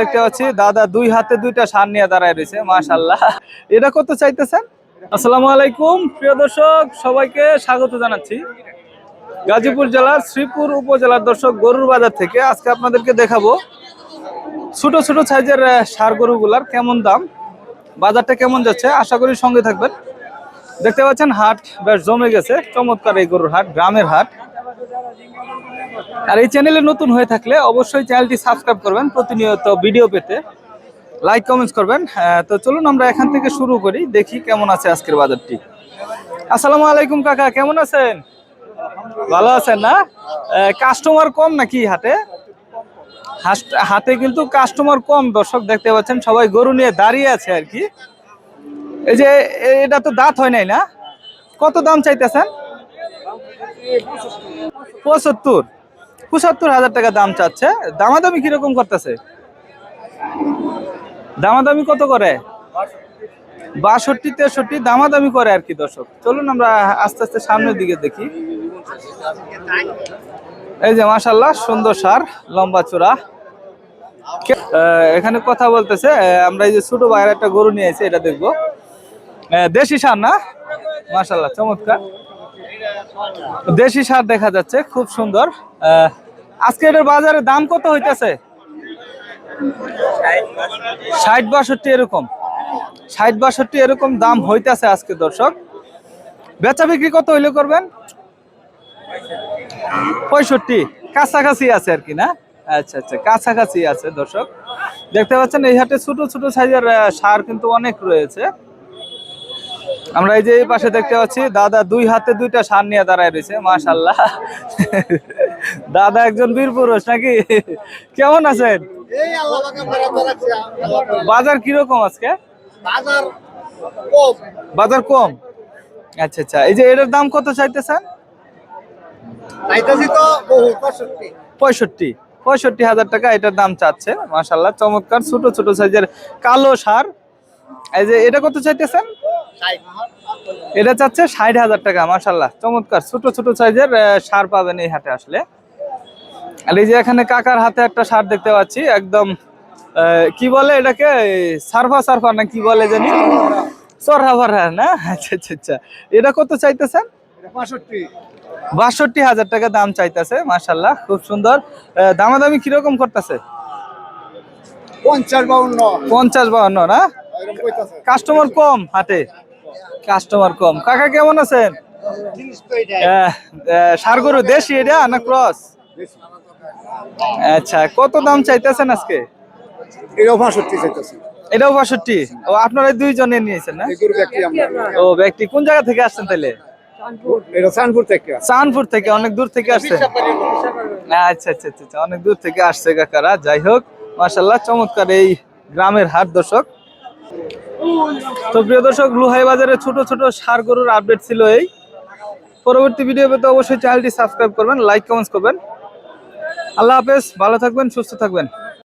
দেখতে পাচ্ছি, দাদা দুই হাতে দুইটা সার নিয়ে দাঁড়ায় রয়েছে মাশাল্লাহ এটা কত চাইতেছেন? আসসালামু আলাইকুম, প্রিয় দর্শক, সবাইকে স্বাগত জানাচ্ছি। গাজীপুর জেলার শ্রীপুর উপজেলার দর্শক, গরুর বাজার থেকে আজকে আপনাদেরকে দেখাবো ছোট ছোট সাইজের সার গরুগুলার কেমন দাম, বাজারটা কেমন যাচ্ছে, আশা করি সঙ্গে থাকবেন। দেখতে পাচ্ছেন, হাট বেশ জমে গেছে, চমৎকার এই গরুর হাট, গ্রামের হাট। আর এই চ্যানেলে নতুন হয়ে থাকলে অবশ্যই চ্যানেলটি সাবস্ক্রাইব করবেন প্রতিনিয়ত ভিডিও পেতে। লাইক কমেন্টস করবেন। আহ, তো চলুন আমরা এখান থেকে শুরু করি দেখি কেমন আছে আজকের বাজারটি। আসসালামু আলাইকুম কাকা কেমন আছেন? ভালো আছেন না? কাস্টমার কম নাকি হাটে? হাটে কিন্তু কাস্টমার কম দর্শক দেখতে পাচ্ছেন সবাই গরু নিয়ে দাঁড়িয়ে আছে আর কি। এই যে এটা তো দাঁত হয় নাই না? কত দাম চাইতেছেন? পঁচাত্তর। পঁচাত্তর হাজার টাকা দাম চাচ্ছে। দামাদামি কীরকম করতেছে? দামাদামি কত করে? বাষট্টি তেষট্টি দামাদামি করে আর কি দর্শক। চলুন আমরা আস্তে আস্তে সামনের দিকে দেখি। এই যে মাশাল্লাহ সুন্দর সার লম্বা চূড়া। এখানে কথা বলতেছে আমরা এই যে ছোট ভাইয়ের একটা গরু নিয়ে এসে এটা দেখব। দেশি সার না? মাশাল্লাহ চমৎকার। দেশি সার দেখা যাচ্ছে খুব সুন্দর। আহ, আজকে এটার বাজারে দাম কত হইতেছে? ষাট বাষট্টি এরকম। ষাট বাষট্টি এরকম দাম হইতেছে আজকে, দর্শক। বেচা বিক্রি কত হইলে করবেন? পঁয়ষট্টি। কাছাকাছি আছে আর কি, না? আচ্ছা আচ্ছা কাছাকাছি আছে, দর্শক। দেখতে পাচ্ছেন, এই হাটে ছোট ছোট সাইজের সার কিন্তু অনেক রয়েছে। আমরা এই যে এই পাশে দেখতে পাচ্ছি দাদা দুই হাতে দুইটা সার নিয়ে দাঁড়ায় রয়েছে মাশাল্লাহ দাদা একজন বীর পুরুষ নাকি? কেমন আছেন। বাজার কীরকম আজকে? বাজার কম। আচ্ছা আচ্ছা। এই যে এটার দাম কত চাইতেছেন? পঁয়ষট্টি। পঁয়ষট্টি। হাজার টাকা এটার দাম চাচ্ছে মাশাল্লাহ চমৎকার ছোট ছোট সাইজের কালো সার। এই যে এটা কত চাইতেছেন। এটা চাচ্ছে ষাট হাজার টাকা মাশাল্লাহ চমৎকার ছোট ছোট সাইজের সার পাবেন এই হাটে আসলে। আর এই যে এখানে কাকার হাতে একটা সার দেখতে পাচ্ছি একদম কি বলে এটাকে? সারফা সারফা না কি বলে জানি? না? আচ্ছা আচ্ছা আচ্ছা। এটা কত চাইতেছেন? বাষট্টি হাজার টাকা দাম চাইতেছে খুব সুন্দর। দামাদামি কীরকম করতেছে? পঞ্চাশ বাউন্ন। পঞ্চাশ বাহান্ন না? কাস্টমার কম হাটে। কাস্টমার কম। কাকা কেমন আছেন? আহ, ষাড় গরু দেশি এটা না ক্রস? আচ্ছা কত দাম চাইতেছেন আজকে? এটাও পঁয়ষট্টি চাইতেছি। এটাও বাষট্টি? ও আপনারা দুইজনে নিয়েছেন না? ও ব্যক্তি কোন জায়গা থেকে আসছেন তাহলে চানপুর থেকে। অনেক দূর থেকে আসছেন। আচ্ছা আচ্ছা আচ্ছা আচ্ছা, অনেক দূর থেকে আসছে কাকারা। যাই হোক মাশাল্লাহ চমৎকার এই গ্রামের হাট দর্শক। তো প্রিয় দর্শক, লুহাই বাজারে ছোট ছোট সার গরুর আপডেট ছিল এই। পরবর্তী ভিডিও পেতে অবশ্যই চ্যানেলটি সাবস্ক্রাইব করবেন লাইক কমেন্টস করবেন। আল্লাহ হাফেজ, ভালো থাকবেন, সুস্থ থাকবেন।